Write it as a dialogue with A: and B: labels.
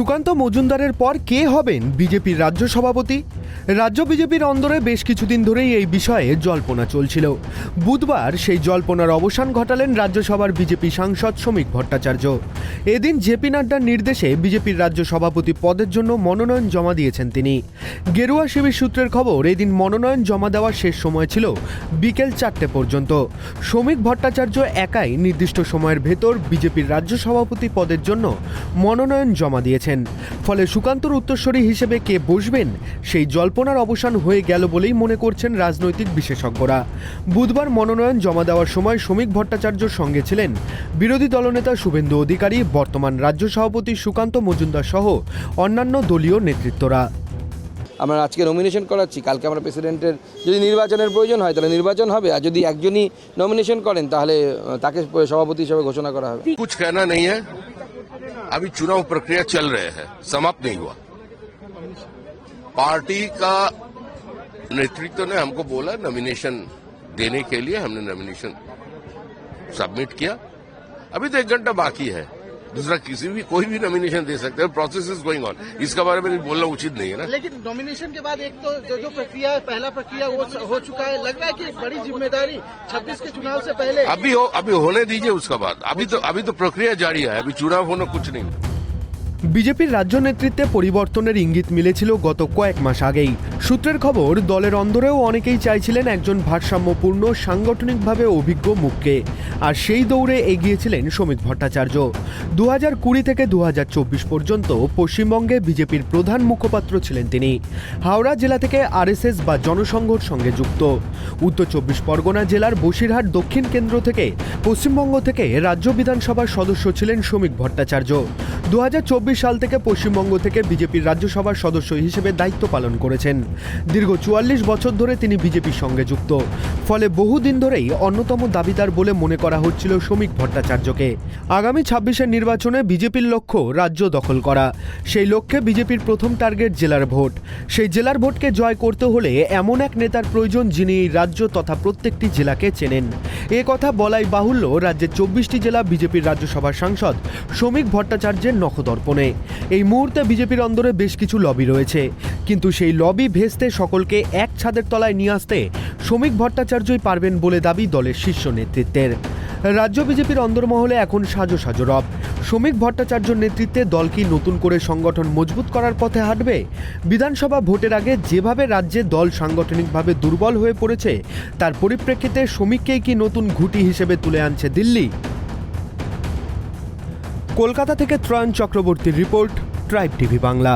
A: সুকান্ত মজুমদারের পর কে হবেন বিজেপির রাজ্য সভাপতি? রাজ্য বিজেপির অন্দরে বেশ কিছুদিন ধরেই এই বিষয়ে জল্পনা চলছিল। বুধবার সেই জল্পনার অবসান ঘটালেন রাজ্যসভার বিজেপি সাংসদ শ্রমিক ভট্টাচার্য। এদিন জেপি নাড্ডার নির্দেশে বিজেপির রাজ্য সভাপতি পদের জন্য মনোনয়ন জমা দিয়েছেন তিনি। গেরুয়া শিবির সূত্রের খবর, এদিন মনোনয়ন জমা দেওয়ার শেষ সময় ছিল বিকেল চারটে পর্যন্ত। শ্রমিক ভট্টাচার্য একাই নির্দিষ্ট সময়ের ভেতর বিজেপির রাজ্য সভাপতি পদের জন্য মনোনয়ন জমা দিয়েছেন। করেছেন। ফলে সুকান্তর উত্তরস্বরী হিসেবে কে বসবেন সেই জল্পনার অবসান হয়ে গেল বলেই মনে করছেন রাজনৈতিক বিশেষজ্ঞরা। বুধবার মনোনয়ন জমা দেওয়ার সময় শ্রমিক ভট্টাচার্যর সঙ্গে ছিলেন বিরোধী দলনেতা শুভেন্দু অধিকারী বর্তমান রাজ্য সভাপতি সুকান্ত মজুমদার সহ অন্যান্য দলীয় নেতৃত্বরা।
B: আমরা আজকে নমিনেশন করাচ্ছি কালকে আমরা প্রেসিডেন্টের যদি নির্বাচনের প্রয়োজন হয় তাহলে নির্বাচন হবে আর যদি একজনই নমিনেশন করেন তাহলে তাকে সভাপতি হিসেবে ঘোষণা করা হবে।
C: কিছু কেনা নেই अभी चुनाव प्रक्रिया चल रहे हैं, समाप्त नहीं हुआ। पार्टी का नेतृत्व ने हमको बोला नॉमिनेशन देने के लिए हमने नॉमिनेशन सबमिट किया। अभी तो एक घंटा बाकी है। दूसरा किसी भी कोई भी नॉमिनेशन दे सकते हैं प्रोसेस इज़ गोइंग ऑन इसके बारे में बोलना उचित नहीं है ना?
D: लेकिन नॉमिनेशन के बाद एक तो जो जो प्रक्रिया है पहला प्रक्रिया वो हो चुका है। लग रहा है कि बड़ी ज़िम्मेदारी 26 के चुनाव से पहले
C: अभी हो अभी होने दीजिए उसका बाद। अभी तो अभी तो प्रक्रिया जारी है अभी चुनाव होना कुछ नहीं।
A: বিজেপির রাজ্য নেতৃত্বে পরিবর্তনের ইঙ্গিত মিলেছিল গত কয়েক মাস আগেই। সূত্রের খবর, দলের অন্দরেও অনেকেই চাইছিলেন একজন ভারসাম্যপূর্ণ, সাংগঠনিকভাবে অভিজ্ঞ মুখকে। আর সেই দৌড়ে এগিয়েছিলেন শ্রমিক ভট্টাচার্য। দু হাজার কুড়ি থেকে দু হাজার চব্বিশ পর্যন্ত পশ্চিমবঙ্গে বিজেপির প্রধান মুখপাত্র ছিলেন তিনি। হাওড়া জেলা থেকে আরএসএস বা জনসংঘর সঙ্গে যুক্ত। উত্তর চব্বিশ পরগনা জেলার বসিরহাট দক্ষিণ কেন্দ্র থেকে পশ্চিমবঙ্গ থেকে রাজ্য বিধানসভার সদস্য ছিলেন শ্রমিক ভট্টাচার্য। দু হাজার চব্বিশ সাল থেকে পশ্চিমবঙ্গ থেকে বিজেপির রাজ্যসভার সদস্য হিসেবে দায়িত্ব পালন করেছেন। দীর্ঘ চুয়াল্লিশ বছর ধরে তিনি বিজেপির সঙ্গে যুক্ত। ফলে বহুদিন ধরেই অন্যতম দাবিদার বলে মনে করা হচ্ছিল শ্রমিক ভট্টাচার্যকে। আগামী ছাব্বিশের নির্বাচনে বিজেপির লক্ষ্য রাজ্য দখল করা। সেই লক্ষ্যে বিজেপির প্রথম টার্গেট জেলার ভোট। সেই জেলার ভোটকে জয় করতে হলে এমন এক নেতার প্রয়োজন যিনি এই রাজ্য তথা প্রত্যেকটি জেলাকে চেনেন। এ কথা বলাই বাহুল্য রাজ্যের চব্বিশটি জেলা বিজেপির রাজ্যসভার সাংসদ শ্রমিক ভট্টাচার্যের নখদর্পণে। এই মুহূর্তে বিজেপির অন্দরে বেশ কিছু লবি রয়েছে। কিন্তু সেই লবি ভেস্তে সকলকে এক ছাদের তলায় নিয়ে আসতে শ্রমিক ভট্টাচার্যই পারবেন বলে দাবি দলের শীর্ষ নেতৃত্বের। রাজ্য বিজেপির অন্দরমহলে এখন সাজো সাজো রব। শ্রমিক ভট্টাচার্যর নেতৃত্বে দল কি নতুন করে সংগঠন মজবুত করার পথে হাঁটবে? বিধানসভা ভোটের আগে যেভাবে রাজ্যে দল সাংগঠনিকভাবে দুর্বল হয়ে পড়েছে, তার পরিপ্রেক্ষিতে শ্রমিককেই কি নতুন ঘুঁটি হিসেবে তুলে আনছে দিল্লি? কলকাতা থেকে ত্রাণ চক্রবর্তীর রিপোর্ট ট্রাইব টিভি বাংলা।